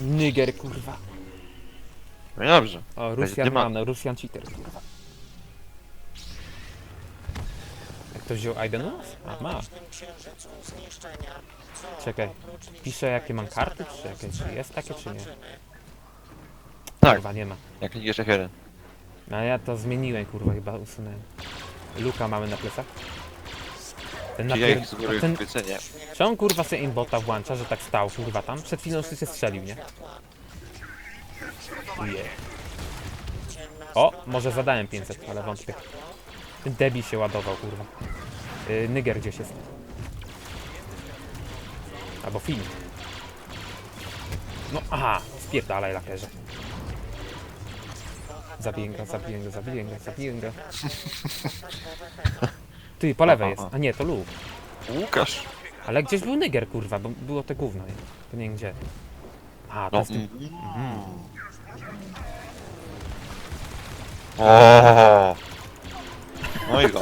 Niger, kurwa. No i dobrze. O, Rosjan dyma. mamy, Rosjan cheater, kurwa. Jak ktoś wziął Aiden u nas? A, ma. Czekaj, piszę jakie mam karty, czy jakieś, czy jest takie, czy nie? Tak, Chyba nie ma. jak klikniesz F1. No ja to zmieniłem, kurwa, chyba usunąłem. Luka mamy na plecach. Ten ja napier... ich ten... wycenię. Czy on kurwa sobie aimbota włącza, że tak stał, kurwa tam? Przed chwilą się strzelił, nie? Uje. O, może zadałem 500, ale wątpię. Ten debil się ładował, kurwa. Yy, Niger gdzieś jest. Albo film. No, aha, spierdalaj lakerze. Zabiję go, zabiję go, zabiję go, zabiję go. Ty, po lewej jest. A nie, to Luke. Łukasz. Ale gdzieś był Niger, kurwa, bo było te gówno. To nie wiem gdzie. A, to No. jest tym... mm. O. No i go.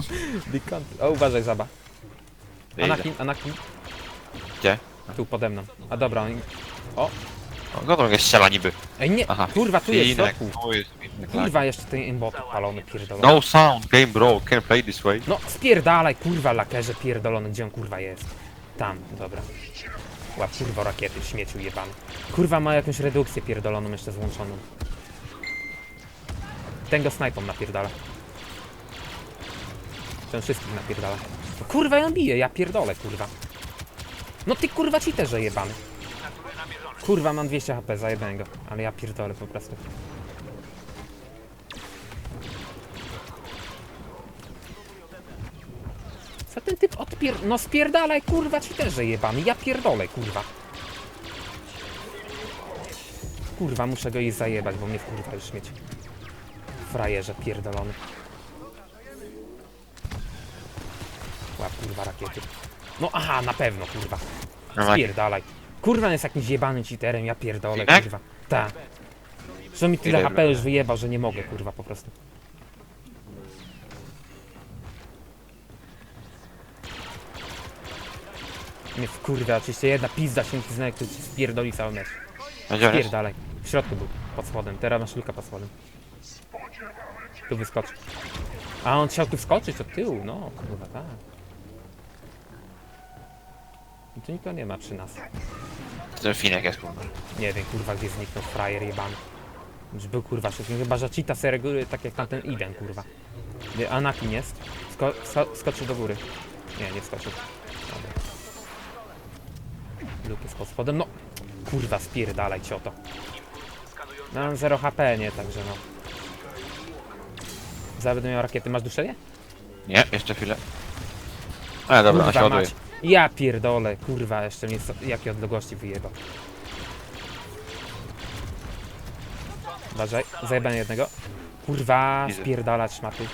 Big country. O, uważaj. Idę. Anakin, Anakin. Gdzie? Tu pode mną. A dobra, on... O, O, go drogę strzela niby. ej nie, Aha. kurwa, tu jest w Inek, środku. tu jest inek, tak. Kurwa, jeszcze ten aimbot palony pierdolony. No sound, game bro, can't play this way. No, spierdalaj, kurwa, lakerze pierdolony, gdzie on kurwa jest? Tam, dobra. Łap, kurwa, rakiety, śmieciu jebany. Kurwa, ma jakąś redukcję pierdoloną jeszcze złączoną. Ten go snajpą napierdala. Ten wszystkich napierdala. No, kurwa, on bije, ja pierdolę, kurwa. No ty kurwa cheaterze jebany. Kurwa, mam 200 HP, zajebałem go. Ale ja pierdolę po prostu. Co ten typ odpier... No spierdalaj, kurwa, cheaterze jebany. Ja pierdolę, kurwa. Kurwa, muszę go jej zajebać, bo mnie kurwa już mieć. Frajerze pierdolony. Łap, kurwa, rakiety. No aha, na pewno, kurwa. Spierdalaj. Kurwa, on jest jakimś jebanym cheaterem, ja pierdolę, Tak? kurwa. Ta. Że mi tyle Ile HP już wyjebał, że nie mogę, kurwa, po prostu. Mnie wkurwia oczywiście jedna pizda się zna, który ci spierdoli cały mecz. Gdzie on jest? Spierdalaj. W środku był, pod spodem. Teraz masz luka pod spodem. Tu wyskoczy. A on chciał tu wskoczyć od tyłu, no kurwa tak. I tu nikogo nie ma przy nas. Ten Finek jest kurwa. Nie wiem kurwa gdzie zniknął frajer jebany. Już był kurwa wszystkim, chyba że cheata se tak jak tamten Iden kurwa. Anakin jest. Sko sko skoczył do góry. Nie, nie skoczył. Dobra. Luke jest pod spodem, no. Kurwa spierdalaj cioto. No mam 0 HP, nie, także no. Zaraz będę miał rakiety. Masz duszenie? Nie, jeszcze chwilę. A dobra, Kurwa mać. Ja pierdolę, kurwa, jeszcze mnie co- jakie odległości wyjebał. Uważaj, zajebanie jednego. Kurwa, Widzę. spierdalać szmaty.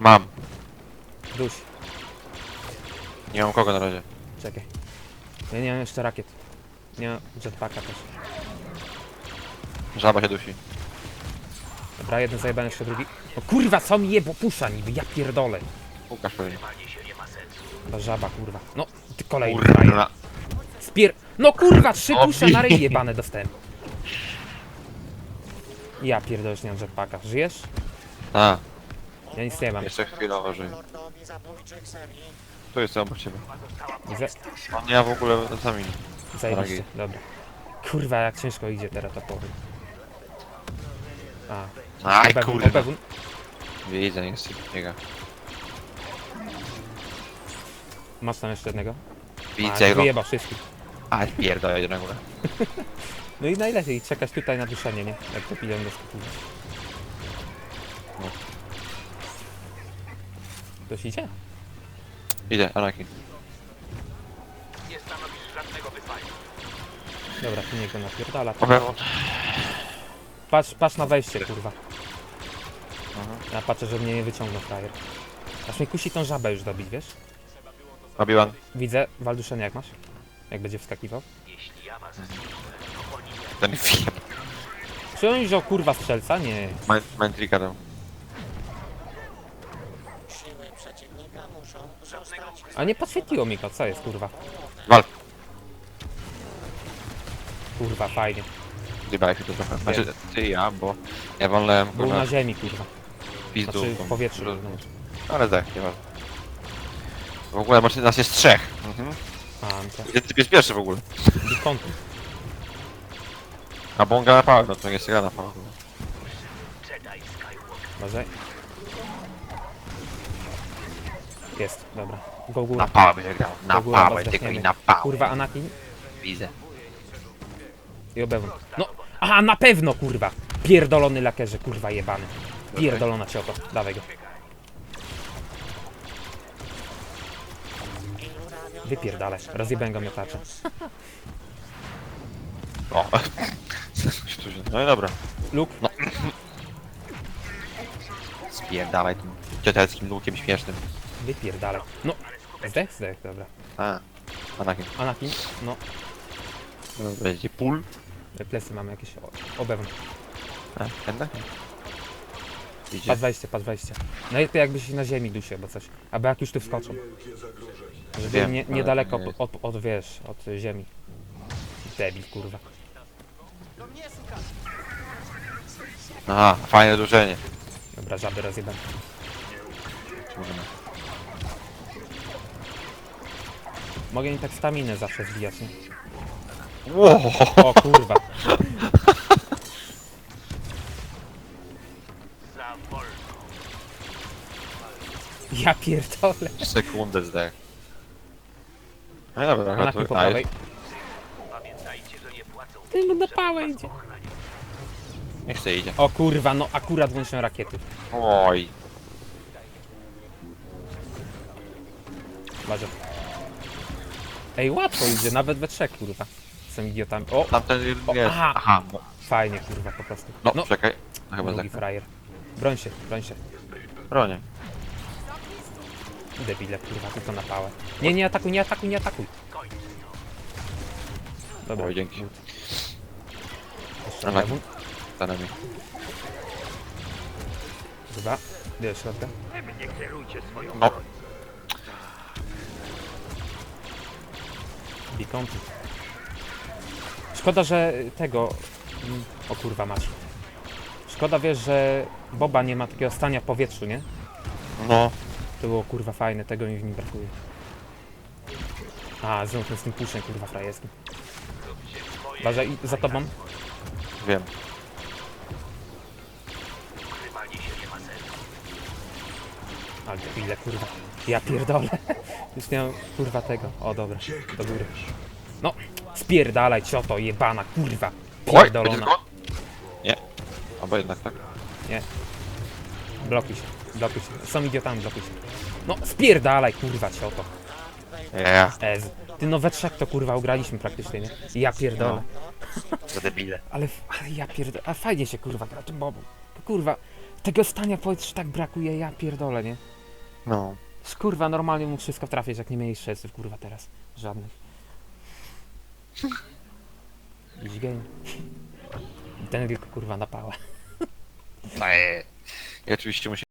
Mam. Duś, Nie mam kogo na razie. czekaj. Ja nie mam jeszcze rakiet. Nie mam jetpacka też. Żaba się dusi. Dobra, jeden zajebany, jeszcze drugi. O kurwa, co mi jebo pusza niby, ja pierdolę. Łukasz pewnie. Ta żaba, kurwa. No, ty kolejny. Kurwa. Spier... No kurwa, trzy O, pusze na ryj jebane dostałem. Ja pierdolę, już nie mam jetpacka. Żyjesz? A, Ja nic nie mam. jeszcze chwilowo żyję. Tu jest obok ciebie. On nie ma w ogóle sami. Zajebiście, Dragi. dobra. Kurwa, jak ciężko idzie teraz, to powiem. A, Aj obewun, kurwa. obewun. Widzę, nie jest biega. Masz tam jeszcze jednego? Widzę A, go. Wyjebał wszystkich. Aj, pierdolę, jedę na górę. No i najlepiej czekać tutaj na duszenie, nie? Jak to pilion doskakuje. No. Ktoś idzie? Idę, Anakin. Dobra, tu niego napierdala. Patrz, patrz na wejście, kurwa. Aha. Ja patrzę, żeby mnie nie wyciągnął frajer. Aż mnie kusi tą żabę już dobić, wiesz? Obi-Wan. Widzę, walduszenie jak masz? Jak będzie wskakiwał? Ten film. Czy on wziął kurwa strzelca? Nie. Mentrika tam. A nie podświetliło mi go, co jest kurwa? Wal. kurwa, fajnie. Zjebałeś się to trochę. Znaczy, ty i ja, bo ja wolałem Był kurwa na ziemi, kurwa. pizdu. Znaczy w powietrzu. Ale tak, nieważne. W ogóle macie, nas jest trzech. Mhm. A, no ty jest pierwszy w ogóle? Bikontu. A bo on gra na pałę, no to nie jest gra na. Może? Jest, dobra. Go góra. Na pałę będzie grał. Na bo pałę, tylko i na pałę. Kurwa, Anakin Widzę. i obewon. No, aha, na pewno, kurwa. Pierdolony lakerze, kurwa, jebany. Pierdolona cioto. Dawaj go. Wypierdalaj. Rozjebałem go miotaczem. O. No i dobra. Luke, Spierdalaj tym cioteckim lukiem śmiesznym. wypierdalaj. No, zdech, zdech, dobra. A. Anakin. Anakin, no, Będzie pól. plecy mamy jakieś. O, obewon. A, będę? Idzie. Patrz wejście, patrz wejście. No i to jakbyś na ziemi dusił albo coś. Albo jak już tu wskoczą. Żeby Wiem, nie, ale niedaleko nie od, od, wiesz, od ziemi. Debil, kurwa. Aha, fajne dużenie. Dobra, żaby rozjebane. Możemy. Mogę im tak staminę zawsze zbijać, nie? O kurwa. Ja pierdolę. Sekundę zdech. No i dobra, Anakin to po prawej. Ty no na pałę idzie. Niech sobie idzie. O kurwa, no akurat włączyłem rakiety. Oj. Uważaj. Ej, łatwo idzie, nawet we trzech, kurwa. Są idiotami. O, Tamten O, jest. aha. Aha. No, fajnie, kurwa, po prostu. no, No, czekaj. No chyba drugi tak. frajer. Broń się, broń się. Bronię. Debile, kurwa, tylko na pałę. Nie, nie atakuj, nie atakuj, nie atakuj. Dobra. Oj, dzięki. Jeszcze Dobra. lewą. Za nami. Dwa. Dwie środka. No. Beacon. Szkoda, że tego... mm, O kurwa mać. Szkoda, wiesz, że Boba nie ma takiego stania w powietrzu, nie? No. To było kurwa fajne, tego mi w nim brakuje. A, znowu ten z tym puszem kurwa frajerskim. Uważaj, za tobą. Wiem. Ale ile kurwa. Ja pierdolę. Już nie mam kurwa tego. O dobra, do góry. No, spierdalaj cioto jebana kurwa. Oj, Pierdolona. zgon? Nie. Albo jednak tak. Blokuj się, blokuj się. Są idiotami, blokuj się. No, spierdalaj kurwa cioto. Ja. Ez. Ty no we trzech to kurwa ugraliśmy praktycznie, nie? Ja pierdolę. Za debile. Ale, ale ja pierdolę. A fajnie się kurwa gra tym bobą. Kurwa, tego stania powietrza tak brakuje, ja pierdolę, nie? No. Kurwa, normalnie mógł wszystko trafić, jak nie mieli szesów, kurwa, teraz. Żadnych. Easy game. Ten tylko kurwa na pałę. I oczywiście musi